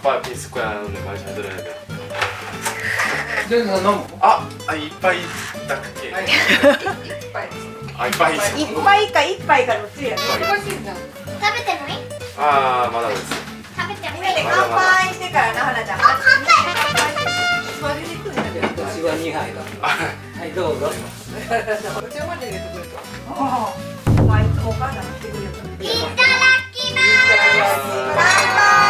아빠 비스코야는 말 잘 들어야 돼. 全然飲む 아, 아 이빠이 딱 그게. はいいっぱい 아 이빠이. いっぱいか一杯かどっちやね難しいじゃん食べてもいい 아 맞아 됐어. 食べてもいいみんなで乾杯してからな花ちゃん乾座りにくいんだけど私は2杯だはいどうぞお茶まで入れてくれた杯まあいつもお母さんが来てくれるいただきます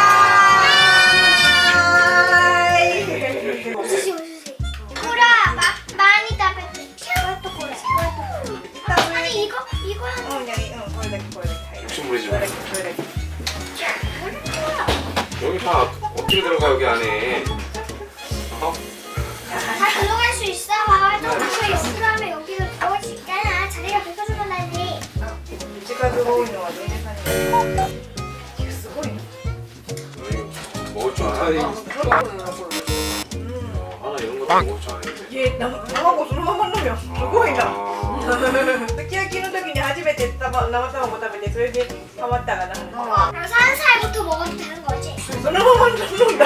여기 먹을 줄 はい 알아? うん 하나 이런 것도 먹을 줄 아는데. いやな卵そのまま飲むよすごいな 아, すき焼きの時に初めてたま生卵食べてそれでハマったかな 그럼 3살부터 먹어도 되는 거지 そのまま飲んだ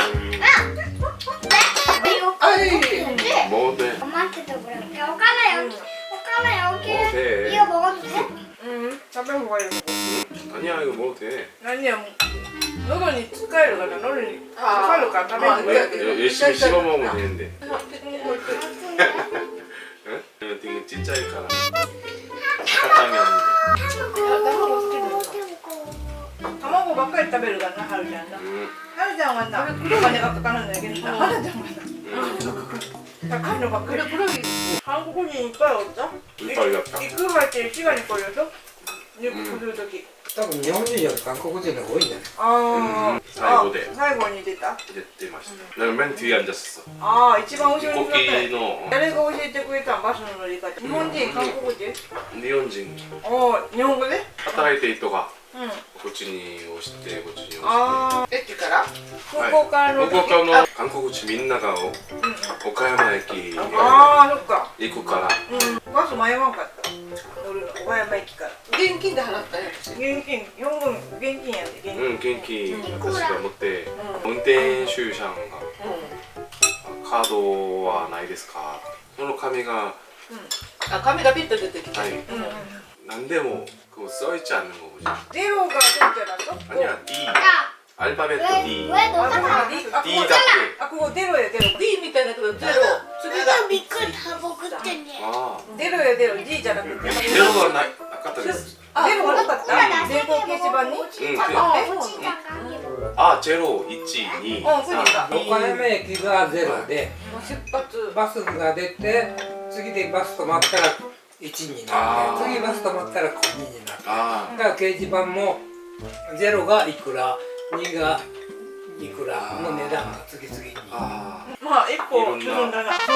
네? 이거 아이. 먹지? 먹어도 돼. 엄마한테도 그래 야 오카나 여기 오카나 여기 먹어도 돼. 이거 먹어도 돼? うん食べる方がいい 아니야 이거 먹어도 돼. 아니야, 너는 축가를 가라. 너는 축가로 가. 아, 왜? 네. 여- 열심히 씹어 먹으면 되는데. 응? 이거 되게 찐짜일 까라. 사탕이 없는데. 아마고 바꿔 있다 배를 가나 하루지 않나. 음, 하루지 안 간다. 그러고 내가 또 가는 얘기다. 하루지 안 간다. 음. 다 가는 바꿔. 그래 그럼 한국인이 이빨 없다. 이빨 없다. 이끌어갈 때 시간이 걸려서. 네 음. 부들더기. 多分日本人より韓国人の方が多いんじゃないあーうん最後であ最後に出た 이제 때 맛있다. 나는 맨 뒤에 앉았었어. ああ一番後ろに座った 꽃게の誰が教えてくれたんバスの乗り方日本人韓国人日本人おお日本語で働いてる人がうん こっちに押してこっちに押して。駅から？空港からの福岡の韓国地みんなが岡山駅ああそっか。行くから。うん。バス迷わんかった。乗るの。岡山駅から。現金で払ったよ私現金。4分現金やで現金。うん元気私が持ってう運転手さんがうカードはないですか？その紙がん。あ紙がピッと出てきたはい。んうん うん何でもこう써있지않는거보지 ゼロがどっちだと 아니야 D 야 알파벳 왜, D 왜 あ 너가 ここ 다 あ D ここだあここゼロやゼロ D みたいだけどゼロ次が 내가 미끌 다 먹었더니 けあゼロやゼロ D じゃなくてあゼロはななかったですゼロがなかっほらた全国掲示板に 응, 아, 그- 고추장가 아 제로 있지 니 うんそうだ岡山駅がゼロで出発バスが出て次でバス止まったら 1になあーって次バス止まったら2になって 아 だから掲示板も0がいくら2がいくらの値段が次々に 아 まあ一歩進んだないく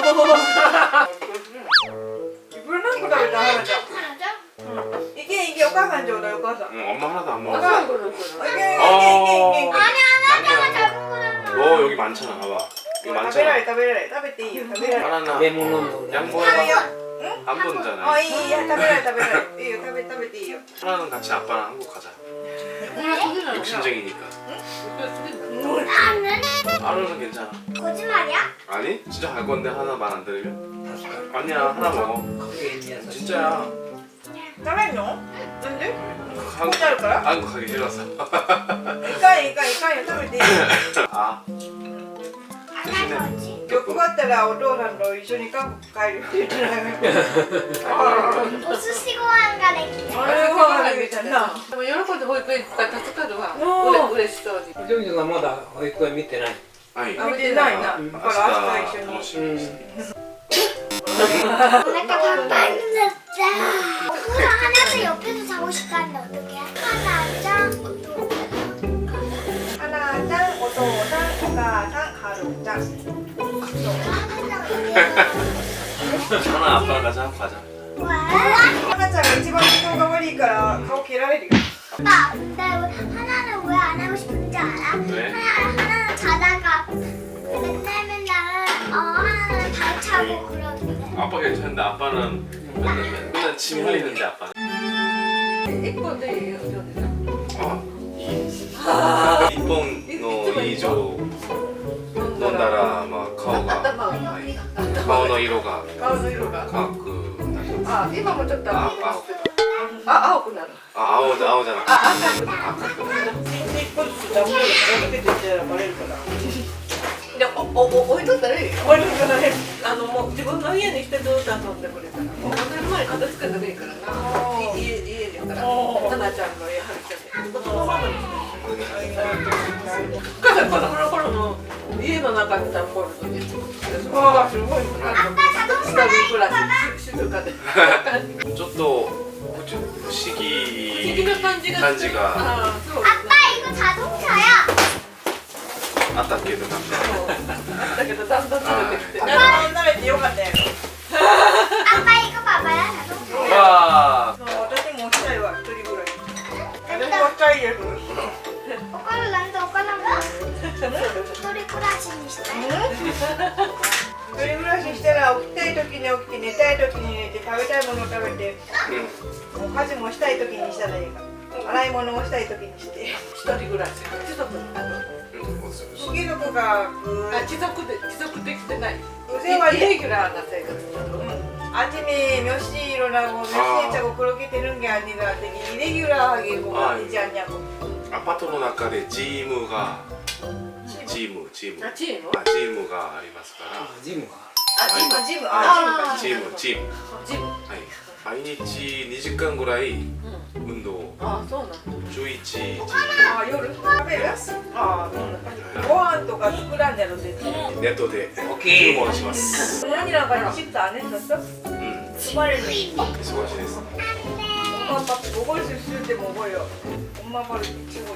ら何個食べた花ちゃん 하나죠? いけいけお母さんちょうだいお母さん 응, 엄마 하나도 안 먹어 いけいけいけいけ 아니 하나가 잘 먹으려나 너 여기 많잖아 봐봐 이거 食べられ 많잖아 食べられ食べていいよ食べられ 바나나 食べ物の 양보 해봐 한 あ 번잖아 いいいや食べられ食べられいいよ食べ食べていいよ 하나는 같이 아빠랑 한국 가자 욕심쟁이니까 나는 하루는 괜찮아 거짓말이야? 아니? 진짜 갈 건데 하나 말 안 들으면? 確かに 아니야 하나 먹어 家に優しい 진짜야 食べんのなんで 한국, あるから 한국 가기 싫어서 いかんいかんいかんよ食べていいよ 아 안 할 거지 かったらお父さんと一緒に韓国帰るって言ってないお寿司ご飯ができた。でも喜んで保育園から助かるわ。うれしそうに。ジョニーがまだ保育園見てない？はい。見てないな。だから明日一緒に。で。お腹パンパンになった。お風呂話すよ。ペルさんおしかんの時。かゃん。かちゃん、お父さん、お母さん、はるちゃん。 하나 아빠 가자 가자. 하나짜리 집어넣고 가버리니까 그거 길어버리니까 아빠, 근데 하나는 왜 안 하고 싶은지 알아? 왜? 하나, 하나는 자다가 맨날 맨날 어, 하나는 발차고 그러는데 아빠 괜찮은데 아빠는 맨날 맨날, 침 흘리는데 아빠는. 이쁘대 어? 이. 이뽕 너 이조 넌 나라 막. 日本の色が。顔の色が。赤。くなりますあ今もちょっとあ見えます。けどあ青くなる。あ青じゃ青じゃなくて。あ赤くなる。赤くなる一個ずつ段ボールつけてったらバレるからでおおお置いとったらいい置いとったらいい。あのもう自分の家にしてずっと遊んでくれたらもう5年前片付けてもいいからな。家家でから花ちゃんの家はるちゃんでそのままにああちょっとち不思議な感じが感じがああったけどなんか。あったけどだんだんてきて。てよかったよ私もおしゃれは一人ぐらい。も若い 一人暮らししたら起きたい時に起きて寝たい時に寝て食べたいものを食べてもう家事もしたい時にしたらいいか洗い物もしたい時にして一人暮らし一族あの貴族があ貴族で貴族できてない腕はイレギュラーな生活だと、うん、味見よしいろなごめしちゃごくろけてるんげあにがでイレギュラーはげごあにじゃんにゃこアパートの中でチームが、チームチームあチームあチームがありますからジムはあジムジムあチームチームジムはい毎日2時間ぐらい運動あそうなんだ11時あ夜食べるあご飯とか作らんじゃろ絶対ネットでオッケ注ー文します。 언니랑 같이 식사 안 했었어? うん、 주말에는 忙しいです。 엄마 밥 먹을 수 있을 때 먹어요 엄마 밥을 미치고 있어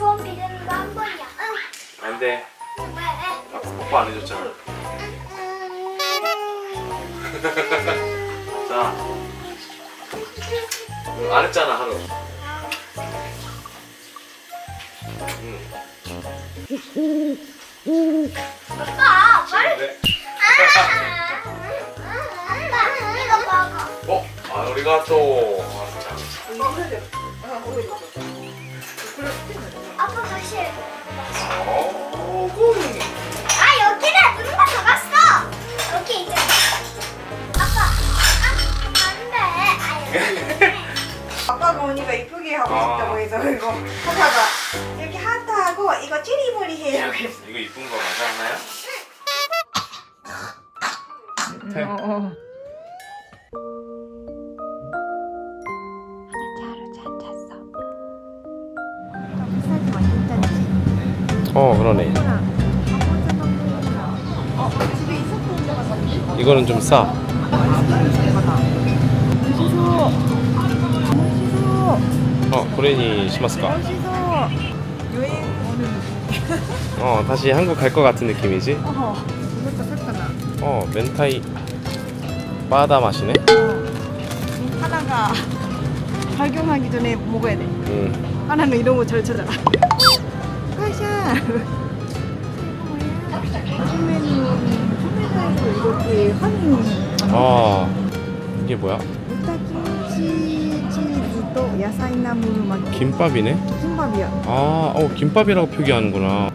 소원 비는 거 한 번이야. 응. 안 돼. 왜? 아빠 뽀뽀 안 해줬잖아. 음. 자. 응, 안 했잖아, 하루. 응. 아빠, 빨리. 네. 아빠, 이거 먹어. 어? 아. 아, 자. 이거 해야 돼 아, 오래 어, 군. 아 여기다 누르고 들어갔어. 여기 이제. 아빠, 아, 안 돼. 아 여기. 아빠가 오니까 이쁘게 하고 아. 싶다고 해서 이거 하다가 이렇게 하트하고 이거 찌리머리 했어. 이거 이쁜 거 맞아, 하나야? 어, 어. 어 그러네 이거는 좀 싸. 어, 고래니 오는 어, 다시 한국 갈 것 같은 느낌이지? 어, 멘타이 바다 맛이네. 하나가 발견하기 전에 먹어야 돼. 응. 하나는 이런 거 잘 찾아. 아 이게 뭐야? 김밥이네? 김밥이야. 아, 어 김밥이라고 표기하는구나.